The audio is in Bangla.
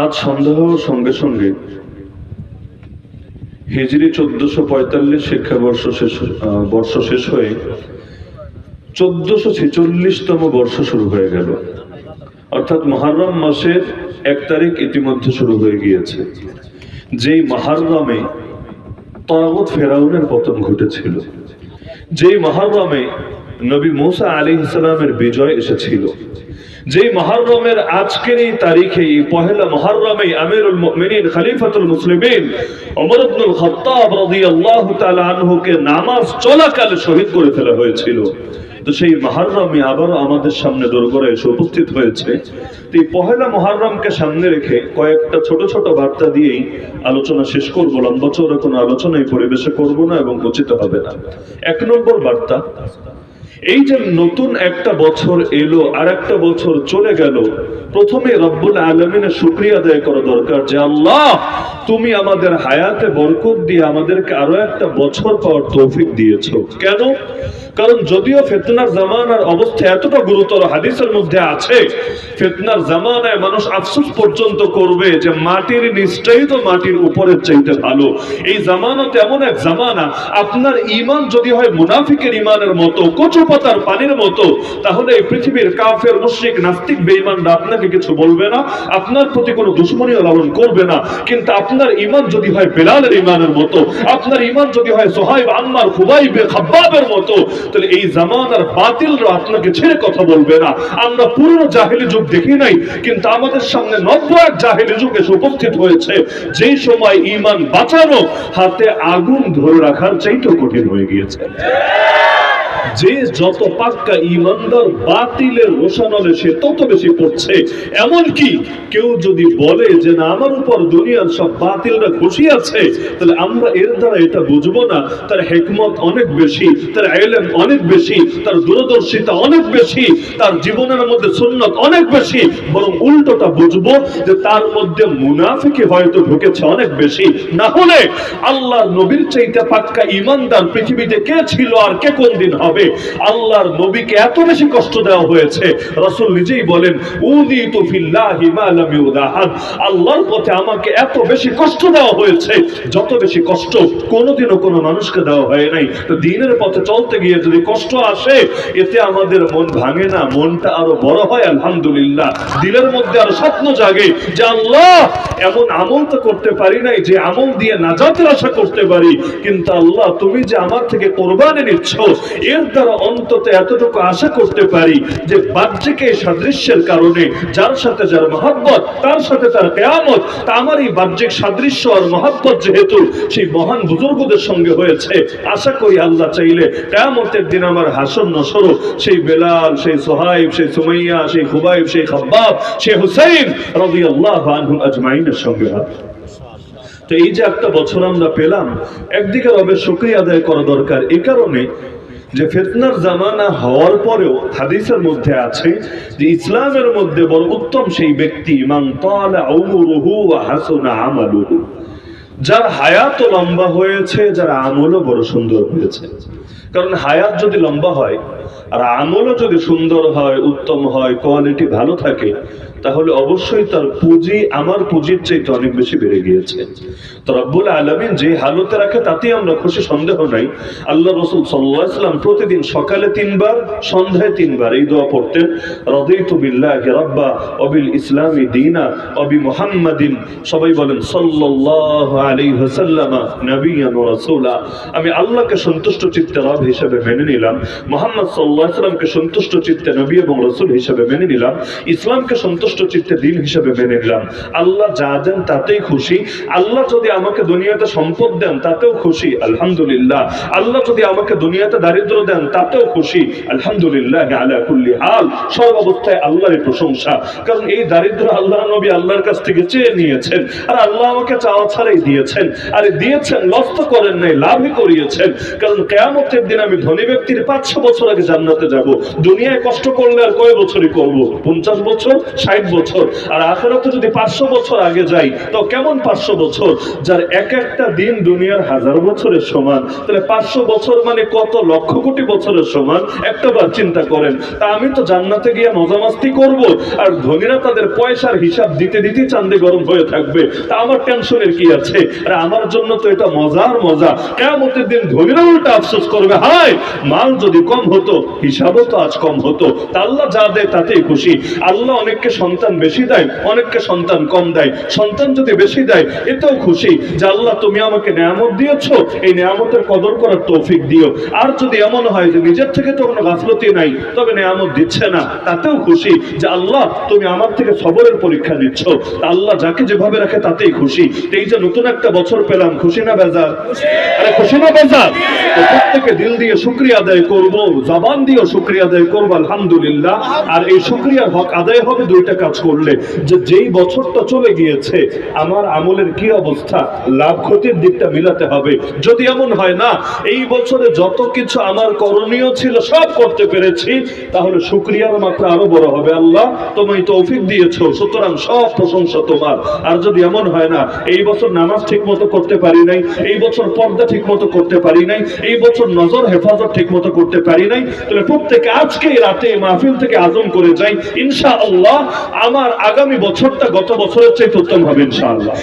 আজ সন্দেহ সঙ্গে সঙ্গে। হিজরি চোদ্দশো পঁয়তাল্লিশ শিক্ষাবর্ষ শেষ বর্ষ শেষ হয়ে চোদ্দশো ছেচল্লিশতম বর্ষ শুরু হয়ে গেল। অর্থাৎ মহারম মাসের এক তারিখ ইতিমধ্যে শুরু হয়ে গিয়েছে। যেই মহারমে তাগত ফেরাউনের পতন ঘটেছিল, যেই মহারমে নবী মুসা আলী ইসলামের বিজয় এসেছিল যেই মহারমের আজকের এই তারিখে পহেলা মহারমে আমিরুল মুমিনিন, খলিফাতুল মুসলিমিন ওমর ইবনুল খাত্তাব রাদিয়াল্লাহু তাআলা আনহুকে নামাজ চলাকালে শহীদ করে ফেলা হয়েছিল। তো সেই মহারমে আবারও আমাদের সামনে দোরগোড়া এসে উপস্থিত হয়েছে। তো এই পহেলা মহারমকে সামনে রেখে কয়েকটা ছোট ছোট বার্তা দিয়েই আলোচনা শেষ করব। লম্বা চৌড়া কোনো আলোচনা এই পরিবেশে করব না এবং উচিত হবে না। এক নম্বর বার্তা এই যে নতুন একটা বছর এলো আর একটা বছর চলে গেল, প্রথমে রব্বুল আলমিনের শুক্রিয়া আদায় করা দরকার যে, আল্লাহ, তুমি আমাদের হায়াতে বরকত দিয়ে আমাদেরকে আরও একটা বছর পাওয়ার তৌফিক দিয়েছ। কেন? কারণ যদিও ফেতনার জামানার অবস্থা এতটা গুরুতর, হাদিসের মধ্যে আছে, ফেতনার জামানায় মানুষ আফসোস পর্যন্ত করবে যে মাটির নিচটাই তো মাটির উপরের চাইতে ভালো। এই জামানাতে এমন এক জামানা, আপনার ইমান যদি হয় মুনাফিকের ইমানের মতো কচু পাতার পানির মতো, তাহলে এই পৃথিবীর কাফের, মুশরিক, নাস্তিক, বেঈমানরা আপনাকে কিছু বলবে না, আপনার প্রতি কোনো দুশ্মনীয় লালন করবে না। কিন্তু আপনার ইমান যদি হয় বেলালের ইমানের মতো, আপনার ইমান যদি হয় সোহাইব আম্মার খুবাইবে খাব্বাবের মতো তাহলে এই জামানার বাতিলরা আপনাকে ছেড়ে কথা বলবে না। আমরা পুরনো জাহেলি যুগ দেখি নাই, কিন্তু আমাদের সামনে নব্য এক জাহেলি যুগ এসে উপস্থিত হয়েছে। যেই সময় ইমান বাঁচানো, হাতে আগুন ধরে রাখার চাইতেও কঠিন হয়ে গিয়েছে। যে যত পাক্কা ইমানদার বাতিলের রোশানলে সে তত বেশি পড়ছে। এমন কি কেউ যদি বলে যে, না, আমার উপর দুনিয়ার সব বাতিলরা খুশি আছে, তাহলে আমরা এর দ্বারা এটা বুঝব না। তার হেকমত অনেক বেশি, তার এলেম অনেক বেশি, তার দূরদর্শিতা অনেক বেশি, তার জীবনের মধ্যে সুন্নত অনেক বেশি। বরং উল্টোটা বুঝব যে, তার মধ্যে মুনাফিকে হয়তো ঢুকেছে অনেক বেশি। না হলে আল্লাহ নবীর চাইতে পাক্কা ইমানদার পৃথিবীতে কে ছিল আর কে কোন দিন হবে? আল্লাহর নবীকে এত বেশি কষ্ট দেওয়া হয়েছে। রাসূল নিজেই বলেন মা লাম আল্লাহর পথে আমাকে এত বেশি কষ্ট দেওয়া হয়েছে, যত বেশি কষ্ট কোনোদিনও কোনো মানুষকে দেওয়া হয় নাই। তো দিনের পথে চলতে গিয়ে যদি কষ্ট আসে, এতে আমাদের মন ভাঙে না, মনটা আরও বড় হয়, আলহামদুলিল্লাহ। দিলের মধ্যে আরও স্বপ্ন জাগে যে, আল্লাহ, এমন আমল তো করতে পারি নাই যে, আমল দিয়ে নাজাতের আশা করতে পারি। কিন্তু আল্লাহ, তুমি যে আমার থেকে কোরবানি নিচ্ছ, এর দ্বারা অন্তত এতটুকু আশা করতে পারি যে বাহ্যিক সাদৃশ্যের কারণে যার সাথে যার মহাব্বত, তার সাথে তার কেয়ামত তা আমার এই বাহ্যিক সাদৃশ্য আর মহাব্বত যেহেতু সেই মহান বুজুর্গদের সঙ্গে হয়েছে, আশা করি আল্লাহ চাইলে কেয়ামতের দিন আমার হাসন নসর, সেই বেলাল, সেই সোহাইব, সেই সুমাইয়া, সেই খুবাইব, সেই খাব্বাব, সেই হুসাইন রাদিয়াল্লাহু আনহুম আজমাইনের সঙ্গে হবে তো এই যে একটা বছর আমরা পেলাম, একদিকে রবের শুক্রিয়া আদায় করা দরকার এই কারণে যে ফেতনার জামানা হওয়ার পরেও হাদিসের মধ্যে আছে যে ইসলামের মধ্যে বড় উত্তম সেই ব্যক্তি যার হায়াত লম্বা হয়েছে, যার আমলও বড় সুন্দর হয়েছে। কারণ হায়াত যদি লম্বা হয়, আর আমলও যদি সুন্দর হয়, উত্তম হয়, কোয়ালিটি ভালো থাকে তাহলে অবশ্যই তার পুঁজি, আমার পুঁজির চাইতে অনেক বেশি বেড়ে গিয়েছে। তো রব্বুল আলমিন যে হালতে রাখে তাতেই আমরা খুশি, সন্দেহ নাই। আল্লাহ রসুল সাল্লাম প্রতিদিন সকালে তিনবার, সন্ধ্যায় তিনবার এই দোয়া পড়তেন, রদিতু বিল্লাহি রাব্বা অবিল ইসলামী দিনা অবি মুহাম্মাদিন। সবাই বলেন, সাল্লাল্লাহু আলাইহি ওয়াসাল্লামা নবিয়ান ওয়া রাসূলা। আমি আল্লাহকে সন্তুষ্ট চিত্তে রব হিসেবে মেনে নিলাম, মোহাম্মদ সাল্লাল্লাহু আলাইহি সাল্লামকে সন্তুষ্ট চিত্তে নবী এবং রাসূল হিসেবে মেনে নিলাম, ইসলামকে সন্তুষ্ট চিত্তে দিন হিসেবে মেনে নিলাম। আল্লাহ যা দেন তাতেই খুশি। আল্লাহ যদি আমাকে দুনিয়াতে সম্পদ দেন, তাতেও খুশি। আলহামদুলিল্লাহ। আল্লাহ যদি আমাকে দুনিয়াতে দারিদ্র দেন, তাতেও খুশি। আলহামদুলিল্লাহ আলা কুল্লি হাল। সব অবস্থায় আল্লাহরই প্রশংসা। কারণ এই দারিদ্র আল্লাহ নবী আল্লাহর কাছ থেকে চেয়ে নিয়েছেন। আর আল্লাহ আমাকে চাওয়া ছাড়াই দিয়েছেন। আরে দিয়েছেন লস্ত করেন নাই, লাভই করিয়েছেন। কারণ কেয়ামতের দিন আমি ধনী ব্যক্তির পাঁচশো বছর আগে জান্নাতে যাব। দুনিয়ায় কষ্ট করলে আর কয় বছরই করব? পঞ্চাশ বছর? ষাট ষাট বছর, আর আখেরাতে যদি পাঁচশো বছর আগে যাই, তো কেমন পাঁচশো বছর? যার এক একটা দিন দুনিয়ার হাজার বছরের সমান। তাহলে পাঁচশো বছর মানে কত? লক্ষ কোটি বছরের সমান? একটা বার চিন্তা করেন। তা আমি তো জান্নাতে গিয়ে মজামাস্তি করব, আর ধনীরা তাদের পয়সার হিসাব দিতে দিতে চান্দে গরম হয়ে থাকবে। তা আমার টেনশনের কি আছে? আর আমার জন্য তো এটা মজার মজা। কেমতের দিন ধনীরা উল্টা আফসোস করবে, হায়! মাল যদি কম হতো, হিসাবও তো আজ কম হতো। তা আল্লাহ যা দেয় তাতেই খুশি। আল্লাহ অনেককে সন্তান বেশি দেয়, অনেককে সন্তান কম দেয়। সন্তান যদি বেশি দেয়, এতেও খুশি যে আল্লাহ, তুমি আমাকে নিয়ামত দিয়েছ, এই নিয়ামতের কদর করার তৌফিক দিও। আর যদি এমন হয় যে নিজের থেকে তো কোনো গাফলতি নাই, তবে নিয়ামত দিচ্ছে না, তাতেও খুশি যে আল্লাহ, তুমি আমার থেকে সবরের পরীক্ষা নিচ্ছ। আল্লাহ যাকে যেভাবে রাখে, তাতেই খুশি। এই যে নতুন একটা বছর পেলাম, খুশি না বেজার? আরে খুশি না বেজার? প্রত্যেকে দিল দিয়ে শুক্রিয়া আদায় করব, জবান দিয়েও শুক্রিয়া আদায় করব, আলহামদুলিল্লাহ। আর এই শুক্রিয়ার হক আদায় হবে দুইটা কাজ করলে যে যেই বছরটা চলে গিয়েছে, আমার আমলের কি অবস্থা? লাভ ক্ষতির দিকটা মিলাতে হবে। যদি এমন হয় না, এই বছরে যত কিছু আমার করণীয় ছিল, সব করতে পেরেছি, তাহলে শুক্রিয়ার মাত্রা আরও বড় হবে। আল্লাহ তুমি তৌফিক দিয়েছ, সুতরাং সব প্রশংসা তোমার। আর যদি এমন হয় না, এই বছর নামাজ ঠিক মতো করতে পারি নাই, এই বছর পর্দা ঠিক মতো করতে পারি নাই, এই বছর নজর হেফাজত ঠিক মতো করতে পারি নাই, তাহলে প্রত্যেকে আজকে রাতে মাহফিল থেকে আজম করে যাই। ইনশা আল্লাহ আমার আগামী বছরটা গত বছরের চাইতে উত্তম হবে ইনশাআল্লাহ।